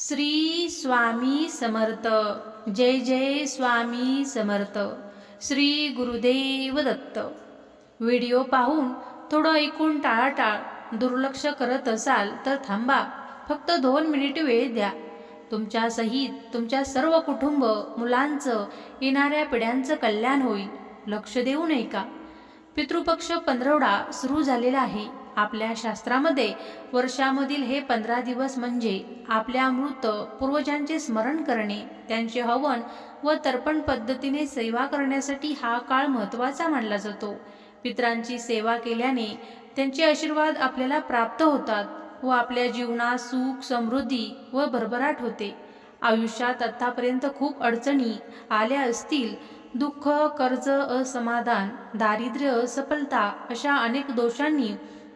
श्री स्वामी समर्थ. जय जय स्वामी समर्थ. श्री गुरुदेव दत्त. व्हिडिओ पाहून थोडं ऐकून टाळाटाळ दुर्लक्ष करत असाल तर थांबा फक्त दोन मिनिट वेळ द्या. तुमच्या सहित तुमच्या सर्व कुटुंब मुलांचं येणाऱ्या पिढ्यांचं कल्याण होईल लक्ष देऊ नये का? पितृपक्ष पंधरवडा सुरू झालेला आहे. आपल्या शास्त्रामध्ये वर्षामधील हे पंधरा दिवस म्हणजे आपल्या मृत पूर्वजांचे स्मरण करणे त्यांचे हवन व तर्पण पद्धतीने सेवा करण्यासाठी हा काळ महत्त्वाचा मानला जातो. पितरांची सेवा केल्याने त्यांचे आशीर्वाद आपल्याला प्राप्त होतात व आपल्या जीवनात सुख समृद्धी व भरभराट होते. आयुष्यात आत्तापर्यंत खूप अडचणी आल्या असतील दुःख कर्ज असमाधान दारिद्र्य असफलता अशा अनेक दोषांनी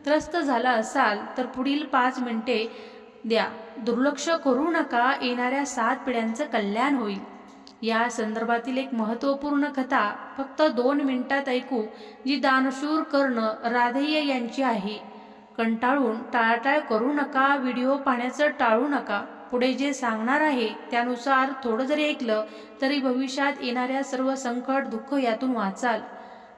त्रस्त झाला असाल तर पुढील पाच मिनिटे द्या. दुर्लक्ष करू नका येणाऱ्या सात पिढ्यांचं कल्याण होईल. या संदर्भातील एक महत्त्वपूर्ण कथा फक्त दोन मिनिटात ऐकू जी दानशूर कर्ण राधेय यांची आहे. कंटाळून टाळाटाळ करू नका व्हिडिओ पाहण्याचं टाळू नका. पुढे जे सांगणार आहे त्यानुसार थोडं जरी ऐकलं तरी भविष्यात येणाऱ्या सर्व संकट दुःख यातून वाचाल.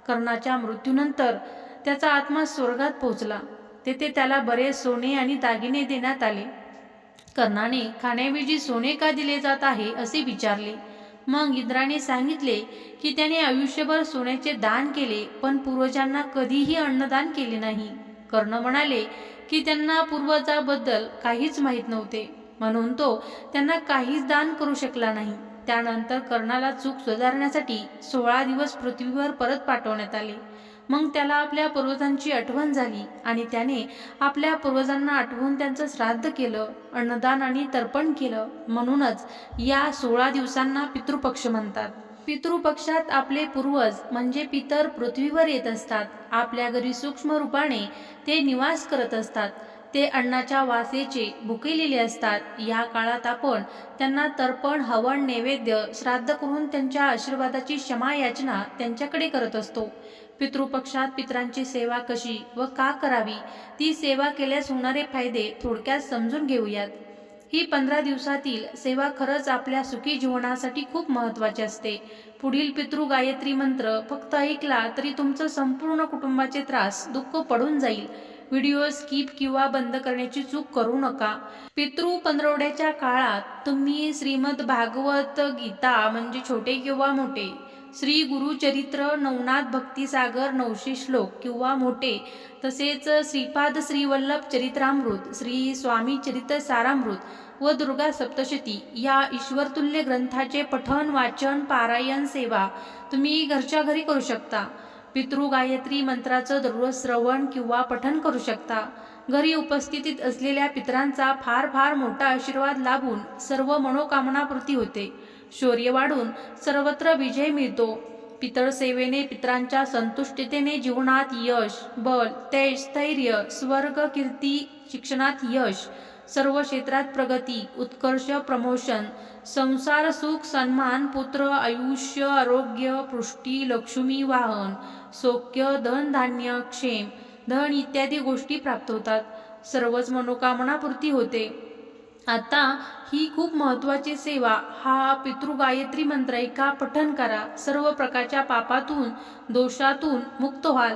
कर्णाच्या मृत्यूनंतर त्याचा आत्मा स्वर्गात पोहोचला. तेथे त्याला बरे सोने आणि दागिने देण्यात आले. कर्णाने खाण्याऐवजी सोने का दिले जात आहे असे विचारले. मग इंद्राने सांगितले की त्याने आयुष्यभर सोन्याचे दान केले पण पूर्वजांना कधीही अन्नदान केले नाही. कर्ण म्हणाले की त्यांना पूर्वजाबद्दल काहीच माहीत नव्हते. म्हणून तो त्यांना काहीच दान करू शकला नाही. त्यानंतर कर्णाला चूक सुधारण्यासाठी सोळा दिवस पृथ्वीवर परत पाठवण्यात आले. मग त्याला आपल्या पूर्वजांची आठवण झाली आणि त्याने आपल्या पूर्वजांना आठवून त्यांचं श्राद्ध केलं अन्नदान आणि तर्पण केलं. म्हणूनच या सोळा दिवसांना पितृपक्ष म्हणतात. पितृपक्षात आपले पूर्वज म्हणजे पितर पृथ्वीवर येत असतात. आपल्या घरी सूक्ष्म रूपाने ते निवास करत असतात. ते अन्नाच्या वासेचे भुकेलेले असतात. या काळात आपण त्यांना तर्पण हवन नैवेद्य श्राद्ध करून त्यांच्या आशीर्वादाची क्षमा याचना त्यांच्याकडे करत असतो. पितृपक्षात पितरांची सेवा कशी व का करावी? ती सेवा केल्यास होणारे फायदे थोडक्यात समजून घेऊयात. ही पंधरा दिवसातील सेवा खरंच आपल्या सुखी जीवनासाठी खूप महत्त्वाची असते. पुढील पितृ गायत्री मंत्र फक्त ऐकला तरी तुमचं संपूर्ण कुटुंबाचे त्रास दुःख पडून जाईल. व्हिडिओ स्किप किंवा बंद करण्याची चूक करू नका. पितृ पंधरवड्याच्या काळात तुम्ही श्रीमद भागवत गीता म्हणजे छोटे किंवा मोठे श्री गुरुचरित्र नवनाथ भक्तिसागर नवशी श्लोक किंवा मोठे तसेच श्रीपाद श्रीवल्लभ चरित्रामृत श्री स्वामी चरित्र सारामृत व दुर्गा सप्तशती या ईश्वरतुल्य ग्रंथाचे पठन वाचन पारायण सेवा तुम्ही घरच्या घरी करू शकता. पितृ गायत्री मंत्राचं दररोज श्रवण किंवा पठन करू शकता. घरी उपस्थितीत असलेल्या पितरांचा फार फार मोठा आशीर्वाद लाभून सर्व मनोकामनापूर्ती होते. शौर्य वाढून सर्वत्र विजय मिळतो. पितळसेवेने पित्रांच्या पितरांच्या संतुष्टतेने जीवनात यश बल तेज स्थैर्य स्वर्ग कीर्ती शिक्षणात यश सर्व क्षेत्रात प्रगती उत्कर्ष प्रमोशन संसार सुख सन्मान पुत्र आयुष्य आरोग्य पृष्टी लक्ष्मी वाहन सौख्य धनधान्य क्षेम धन इत्यादी गोष्टी प्राप्त होतात. सर्वच मनोकामनापूर्ती होते. आता ही खूप महत्त्वाची सेवा हा पितृ गायत्री मंत्र एका पठन करा. सर्व प्रकारच्या पापातून दोषातून मुक्त व्हाल.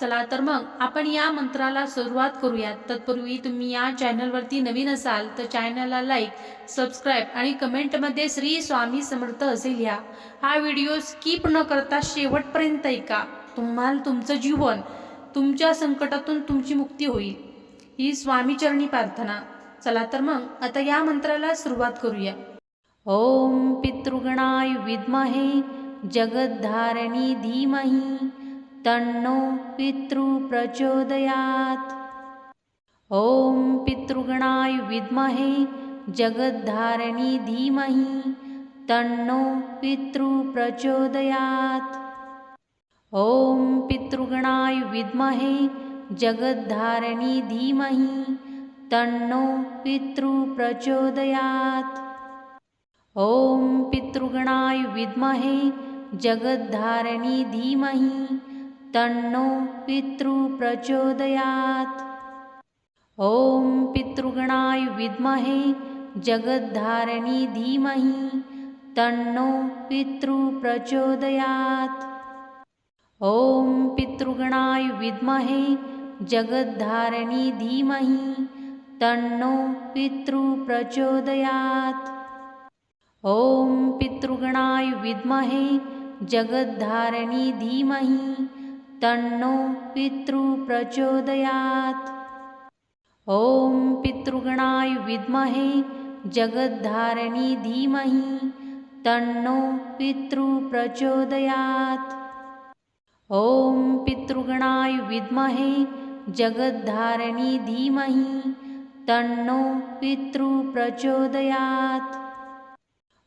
चला तर मग आपण या मंत्राला सुरुवात करूयात. तत्पूर्वी तुम्ही या चॅनलवरती नवीन असाल तर चॅनलला लाईक सबस्क्राईब आणि कमेंटमध्ये श्री स्वामी समर्थ असे लिहा. हा व्हिडिओ स्किप न करता शेवटपर्यंत ऐका. तुम्हाला तुमचं जीवन तुमच्या संकटातून तुमची मुक्ती होईल. ही स्वामीचरणी प्रार्थना. चला तर मग आता या मंत्राला सुरुवात करूया. ओम पितृगणाय विद्महे जगद्धारणी धीमही तन्नो पितृ प्रचोदयात. ओम पितृगणाय विद्महे जगद्धारणी धीमही तन्नो पितृ प्रचोदयात. ओम पितृगणाय विद्महे जगद्धारणी धीमही तन्नो पितृ प्रचोदयात। ओम पितृगणाय विद्महे जगद्धारिणी धीमहि तन्नो पितृ प्रचोदयात। ओम पितृगणाय विद्महे जगद्धारिणी धीमहि तन्नो पितृ प्रचोदयात्। ॐ पितृगणाय विद्महे जगद्धारिणी धीमहि तन्नो पितृ प्रचोदयात्। ॐ पितृगणाय विद्महे जगद्धारिणी धीमहि तन्नो पितृ प्रचोदयात्। ॐ पितृगणाय विद्महे जगद्धारिणी धीमहि तन्नो पितृ प्रचोदयात्। ॐ पितृगणाय विद्महे जगद्धारिणी धीमहि तन्नो पितृ प्रचोदयात्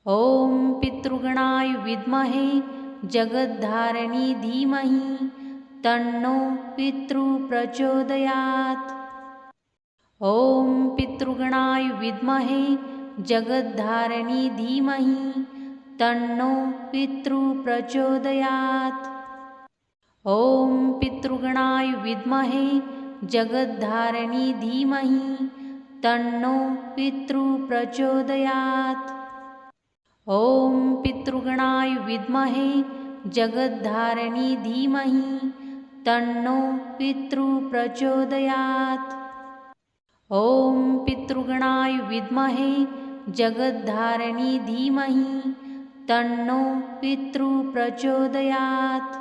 ॐ पितृगणाय विद्महे जगद्धारिणी धीमहि तन्नो पितृ प्रचोदयात् ॐ पितृगणाय विद्महे जगद्धारिणी धीमहि तन्नो पितृ प्रचोदयात् ॐ पितृगणाय विद्महे जगद्धारिणी धीमहि तन्नो पितृ प्रचोदयात् ॐ पितृगणाय विद्महे जगद्धारिणी धीमहि तन्नो पितृ प्रचोदयात् ॐ पितृगणाय विद्महे जगद्धारिणी धीमहि तन्नो पितृ प्रचोदयात्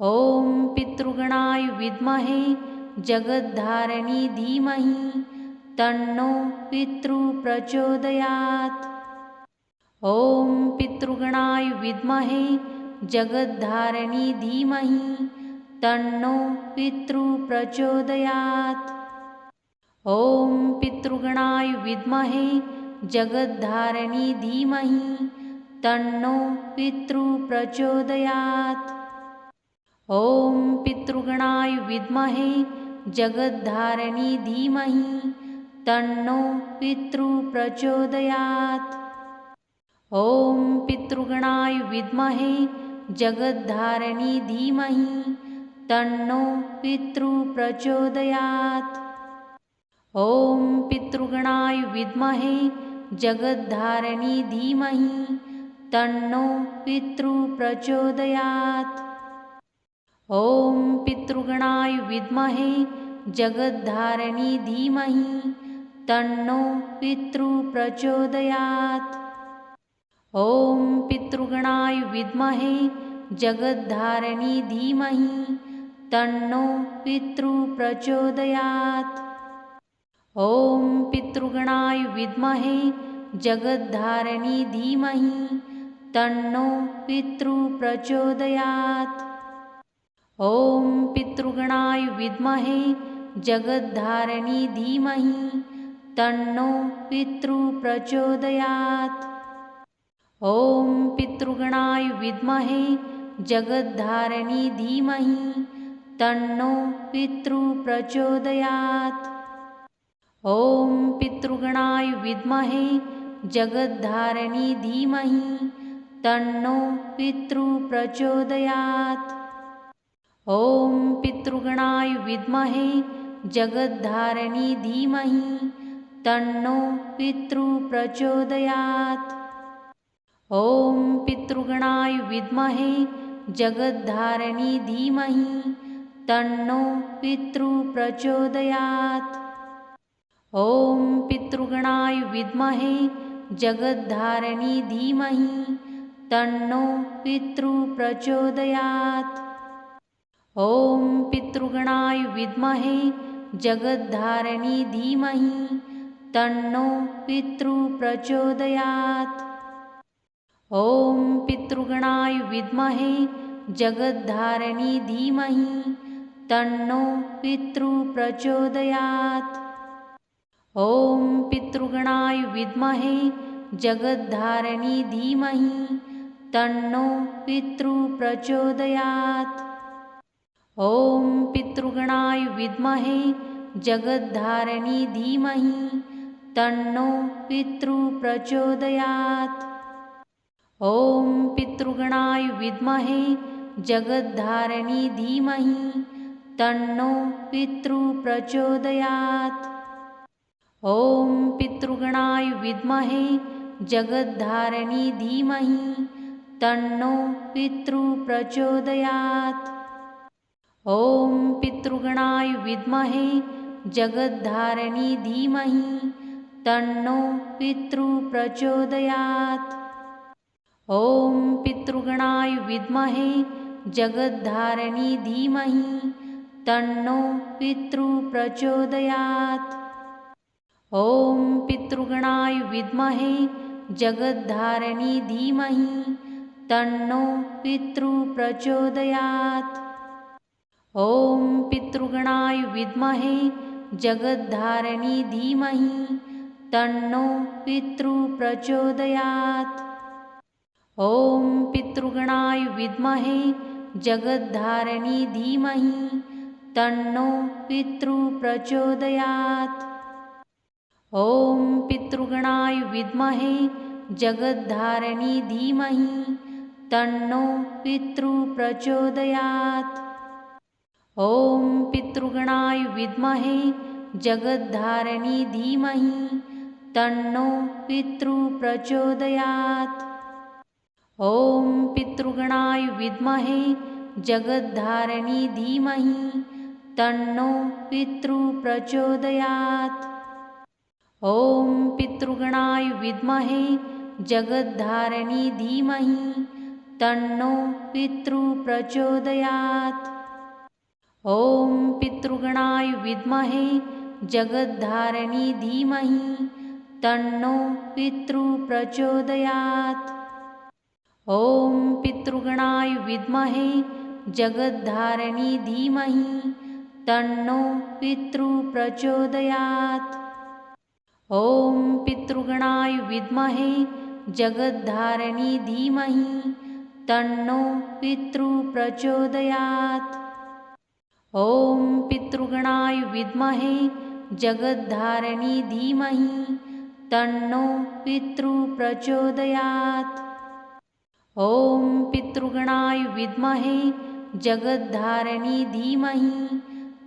ॐ पितृगणाय विद्महे जगद्धारिणी धीमहि तन्नो पितृ प्रचोदयात्। ॐ पितृगणाय विद्महे जगद्धारिणी धीमहि तन्नो पितृ प्रचोदयात्। ॐ पितृगणाय विद्महे जगद्धारिणी धीमहि तन्नो पितृ प्रचोदयात्। ॐ पितृगणाय विद्महे जगद्धारिणी धीमहि तन्नो पितृ प्रचोदयात्। ॐ पितृगणाय विद्महे जगद्धारिणी धीमहि तन्नो पितृ प्रचोदयात्। ॐ पितृगणाय विद्महे जगद्धारिणी धीमहि तन्नो पितृ प्रचोदयात्। ॐ पितृगणाय विद्महे जगद्धारिणी धीमहि तन्नो पितृ प्रचोदयात्। ॐ पितृगणाय विद्महे जगद्धारिणी धीमहि तन्नो पितृ प्रचोदयात्। ॐ पितृगणाय विद्महे जगद्धारिणी धीमहि तन्नो पितृ प्रचोदयात्। ॐ पितृगणाय विद्महे जगद्धारिणी धीमहि तन्नो पितृ प्रचोदयात्। ॐ पितृगणाय विद्महे जगद्धारिणी धीमहि तन्नो पितृ प्रचोदयात्। ॐ पितृगणाय विद्महे जगद्धारिणी धीमहि तन्नो पितृ प्रचोदयात्। ॐ पितृगणाय विद्महे जगद्धारिणी धीमहि तन्नो पितृ प्रचोदयात् ॐ पितृगणाय विद्महे जगद्धारिणी धीमहि तन्नो पितृ प्रचोदयात् ॐ पितृगणाय विद्महे जगद्धारिणी धीमहि तन्नो पितृ प्रचोदयात् ॐ पितृगणाय विद्महे जगद्धारिणी धीमहि तन्नो पितृ प्रचोदयात्। ॐ पितृगणाय विद्महे जगद्धारिणी धीमहि तन्नो पितृ प्रचोदयात्। ॐ पितृगणाय विद्महे जगद्धारिणी धीमहि तन्नो पितृ प्रचोदयात्। ॐ पितृगणाय विद्महे जगद्धारिणी धीमहि तन्नो पितृ प्रचोदयात्। ॐ पितृगणाय विद्महे जगद्धारिणी धीमहि तन्नो पितृ प्रचोदयात्। ॐ पितृगणाय विद्महे जगद्धारिणी धीमहि तन्नो पितृप्रचोदयात् ॐ पितृगणाय विद्महे जगद्धारिणी धीमहि तन्नो पितृप्रचोदयात् ॐ पितृगणाय विद्महे जगद्धारिणी धीमहि तन्नो पितृप्रचोदयात् ॐ पितृगणाय विद्महे जगद्धारिणी धीमहि तन्नो पितृप्रचोदयात् ॐ पितृगणाय विद्महे जगद्धारिणी धीमहि तन्नो पितृप्रचोदयात् ॐ पितृगणाय विद्महे जगद्धारिणी धीमहि तन्नो पितृप्रचोदयात् ॐ पितृगणाय विद्महे जगद्धारिणी धीमहि तन्नो पितृप्रचोदयात् ॐ पितृगणाय विद्महे जगद्धारिणी धीमहि तन्नो पितृप्रचोदयात् ॐ पितृगणाय विद्महे जगद्धारिणी धीमहि तन्नो पितृप्रचोदयात् ॐ पितृगणाय विद्महे जगद्धारिणी धीमहि तन्नो पितृप्रचोदयात् ॐ पितृगणाय विद्महे जगद्धारिणी धीमहि तन्नो पितृप्रचोदयात् ॐ पितृगणाय विद्महे जगद्धारिणी धीमहि तन्नो पितृप्रचोदयात् ॐ पितृगणाय विद्महे जगद्धारिणी धीमहि तन्नो पितृप्रचोदयात् ॐ पितृगणाय विद्महे जगद्धारिणी धीमहि तन्नो पितृप्रचोदयात् ॐ पितृगणाय विद्महे जगद्धारिणी धीमहि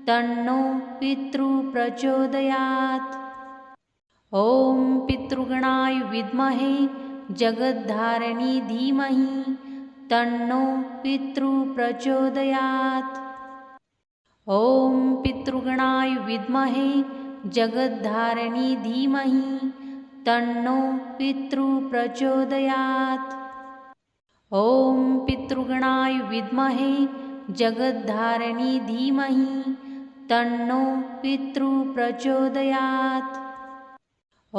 तन्नो पितृप्रचोदयात् ॐ पितृगणाय विद्महे जगद्धारिणी धीमहि तन्नो पितृप्रचोदयात् ॐ पितृगणाय विद्महे जगद्धारिणी धीमहि तन्नो पितृप्रचोदयात् ॐ पितृगणाय विद्महे जगद्धारिणी धीमहि तन्नो पितृप्रचोदयात्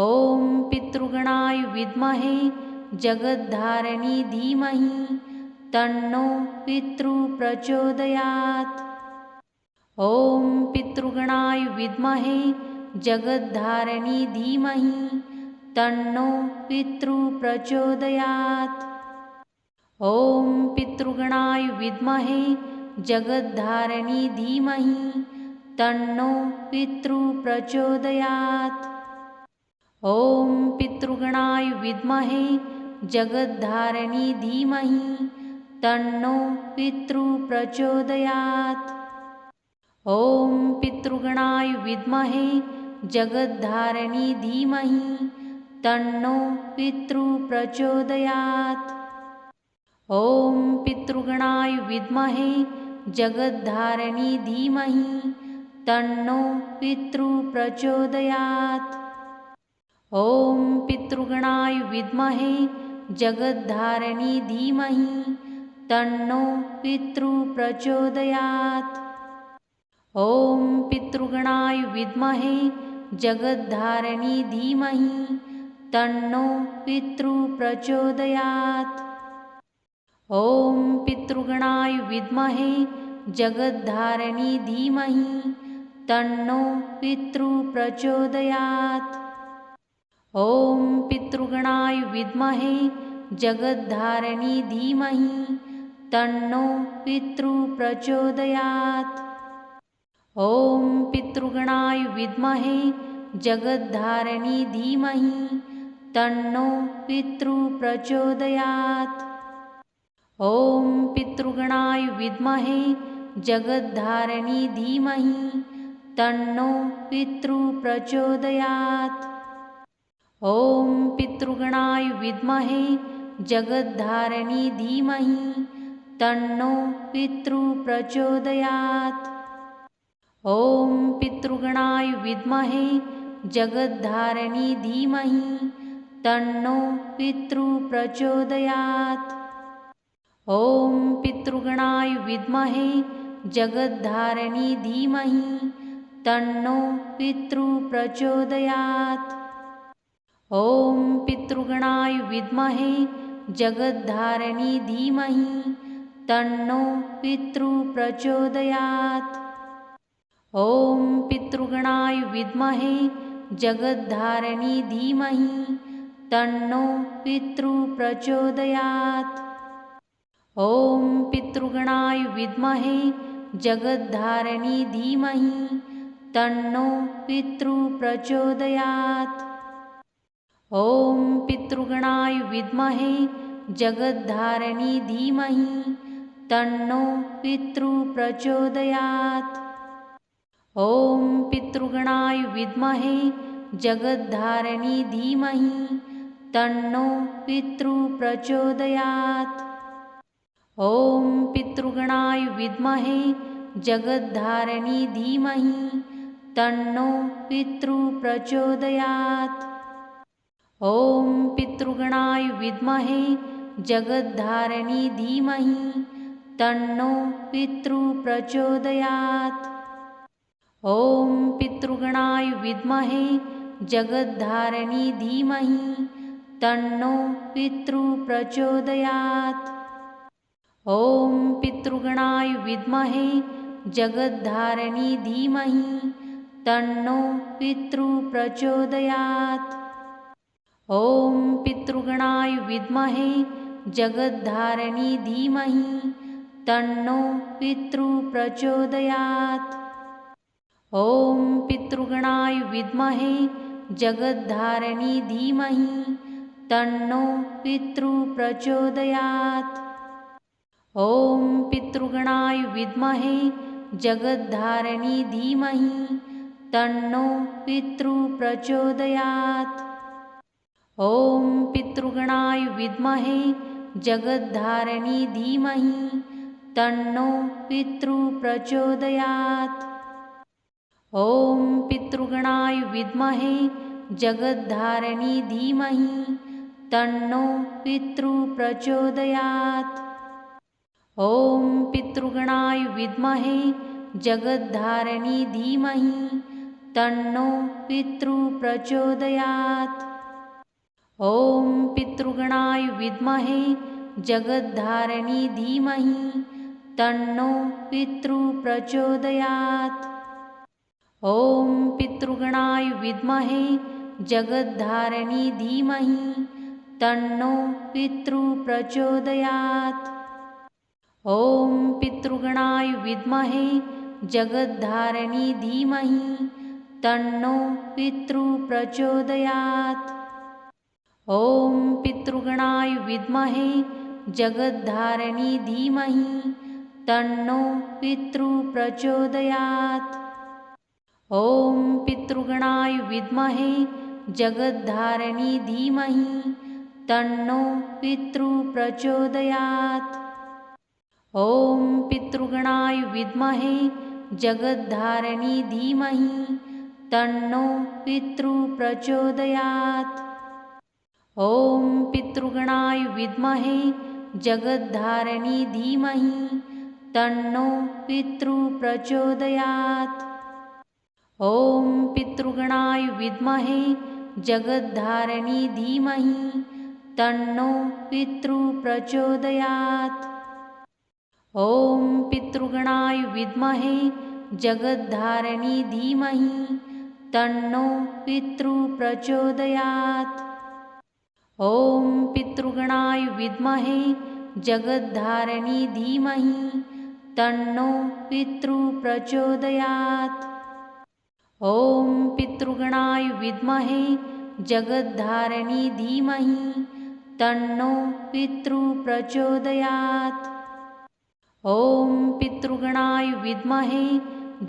ॐ पितृगणाय विद्महे जगद्धारिणी धीमहि तन्नो पितृप्रचोदयात् ॐ पितृगणाय विद्महे जगद्धारिणी धीमहि तन्नो पितृप्रचोदयात् ॐ पितृगणाय विद्महे जगद्धारिणी धीमहि तन्नो पितृप्रचोदयात् ॐ पितृगणाय विद्महे जगद्धारिणी धीमहि तन्नो पितृप्रचोदयात् ॐ पितृगणाय विद्महे जगद्धारिणी धीमहि तन्नो पितृप्रचोदयात् ॐ पितृगणाय विद्महे जगद्धारिणी धीमहि तन्नो पितृप्रचोदयात् ॐ पितृगणाय विद्महे जगद्धारिणी धीमहि तन्नो पितृप्रचोदयात् ॐ पितृगणाय विद्महे जगद्धारिणी धीमहि तन्नो पितृप्रचोदयात् ॐ पितृगणाय विद्महे जगद्धारिणी धीमहि तन्नो पितृप्रचोदयात् ॐ पितृगणाय विद्महे जगद्धारिणी धीमहि तन्नो पितृप्रचोदयात् ॐ पितृगणाय विद्महे जगद्धारिणी धीमहि तन्नो पितृप्रचोदयात्। ॐ पितृगणाय विद्महे जगद्धारिणी धीमहि तन्नो पितृ प्रचोदयात् ॐ पितृगणाय विद्महे जगद्धारिणी धीमहि तन्नो पितृ प्रचोदयात् ॐ पितृगणाय विद्महे जगद्धारिणी धीमहि तन्नो पितृ प्रचोदयात् ॐ पितृगणाय विद्महे जगद्धारिणी धीमहि तन्नो पितृ प्रचोदयात् ॐ पितृगणाय विद्महे जगद्धारिणी धीमहि तन्नो पितृ प्रचोदयात् ॐ पितृगणाय विद्महे जगद्धारिणी धीमहि तन्नो पितृ प्रचोदयात्। ॐ पितृगणाय विद्महे जगद्धारिणी धीमहि तन्नो पितृ प्रचोदयात्। ॐ पितृगणाय विद्महे जगद्धारिणी धीमहि तन्नो पितृ प्रचोदयात्। ॐ पितृगणाय विद्महे जगद्धारिणी धीमहि तन्नो पितृ प्रचोदयात्। ॐ पितृगणाय विद्महे जगद्धारिणी धीमहि तन्नो पितृ प्रचोदयात्। ॐ पितृगणाय विद्महे जगद्धारिणी धीमहि तन्नो पितृ प्रचोदयात्। ॐ पितृगणाय विद्महे जगद्धारिणी धीमहि तन्नो पितृ प्रचोदयात् ॐ पितृगणाय विद्महे जगद्धारिणी धीमहि तन्नो पितृ प्रचोदयात् ॐ पितृगणाय विद्महे जगद्धारिणी धीमहि तन्नो पितृ प्रचोदयात् ॐ पितृगणाय विद्महे जगद्धारिणी धीमहि तन्नो पितृ प्रचोदयात्। ॐ पितृगणाय विद्महे जगद्धारिणी धीमहि तन्नो पितृ प्रचोदयात्। ॐ पितृगणाय विद्महे जगद्धारिणी धीमहि तन्नो पितृ प्रचोदयात्। ॐ पितृगणाय विद्महे जगद्धारिणी धीमहि तन्नो पितृ प्रचोदयात् ॐ पितृगणाय विद्महे जगद्धारिणी धीमहि तन्नो पितृ प्रचोदयात् ॐ पितृगणाय विद्महे जगद्धारिणी धीमहि तन्नो पितृ प्रचोदयात् ॐ पितृगणाय विद्महे जगद्धारिणी धीमहि तन्नो पितृ प्रचोदयात्। ॐ पितृगणाय विद्महे जगद्धारिणी धीमहि तन्नो पितृ प्रचोदयात्। ॐ पितृगणाय विद्महे जगद्धारिणी धीमहि तन्नो पितृ प्रचोदयात्। ॐ पितृगणाय विद्महे जगद्धारिणी धीमहि तन्नो पितृ प्रचोदयात्। ॐ पितृगणाय विद्महे जगद्धारिणी धीमहि तन्नो पितृ प्रचोदयात्। ॐ पितृगणाय विद्महे जगद्धारिणी धीमहि तन्नो पितृ प्रचोदयात्। ॐ पितृगणाय विद्महे जगद्धारिणी धीमहि तन्नो पितृ प्रचोदयात्। ॐ पितृगणाय विद्महे जगद्धारिणी धीमहि तन्नो पितृ प्रचोदयात्। ॐ पितृगणाय विद्महे जगद्धारिणी धीमहि तन्नो पितृ प्रचोदयात्। ॐ पितृगणाय विद्महे जगद्धारिणी धीमहि तन्नो पितृ प्रचोदयात्। ॐ पितृगणाय विद्महे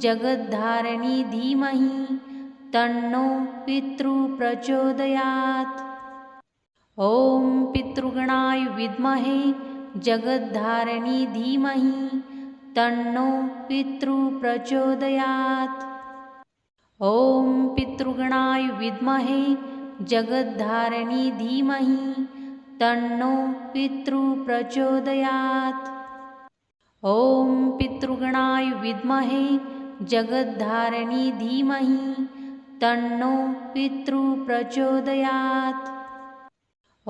जगद्धारिणी धीमहि तन्नो पितृ प्रचोदयात्। ॐ पितृगणाय विद्महे जगद्धारिणी धीमहि तन्नो पितृ प्रचोदयात्। ॐ पितृगणाय विद्महे जगद्धारिणी धीमहि तन्नो पितृ प्रचोदयात्। ॐ पितृगणाय विद्महे जगद्धारिणी धीमहि तन्नो पितृ प्रचोदयात्।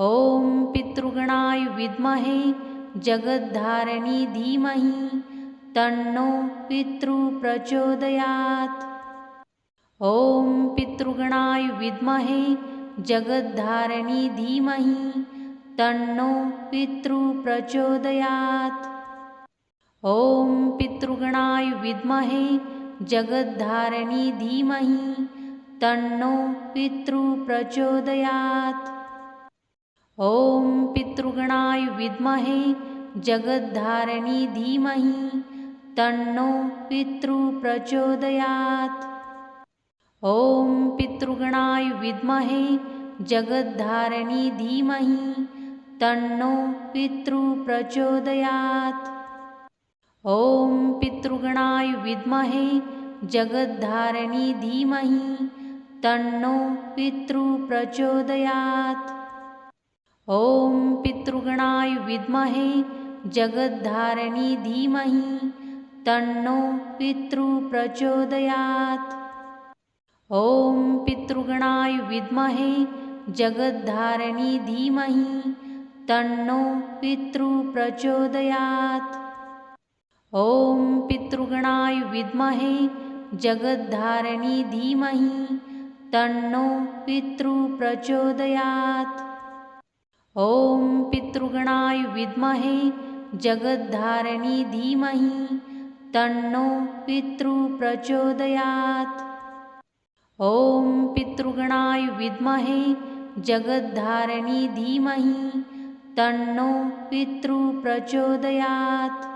ॐ पितृगणाय विद्महे जगद्धारिणी धीमहि तन्नो पितृ प्रचोदयात्। ॐ पितृगणाय विद्महे जगद्धारिणी धीमहि तन्नो पितृ प्रचोदयात्। ॐ पितृगणाय विद्महे जगद्धारिणी धीमहि तन्नो पितृ प्रचोदयात्। ॐ पितृगणाय विद्महे जगद्धारिणी धीमहि तन्नो पितृ प्रचोदयात्। ॐ पितृगणाय विद्महे जगद्धारिणी धीमहि तन्नो पितृ प्रचोदयात्। ॐ पितृगणाय विद्महे जगद्धारिणी धीमहि तन्नो पितृ प्रचोदयात्। ॐ पितृगणाय विद्महे जगद्धारिणी धीमहि तन्नो पितृ प्रचोदयात्। ॐ पितृगणाय विद्महे जगद्धारिणी धीमहि तन्नो पितृ प्रचोदयात्। ॐ पितृगणाय विद्महे जगद्धारिणी धीमहि तन्नो पितृ प्रचोदयात्। ॐ पितृगणाय विद्महे जगद्धारिणी धीमहि तन्नो पितृ प्रचोदयात्। ॐ पितृगणाय विद्महे जगद्धारिणी धीमहि तन्नो पितृ प्रचोदयात्।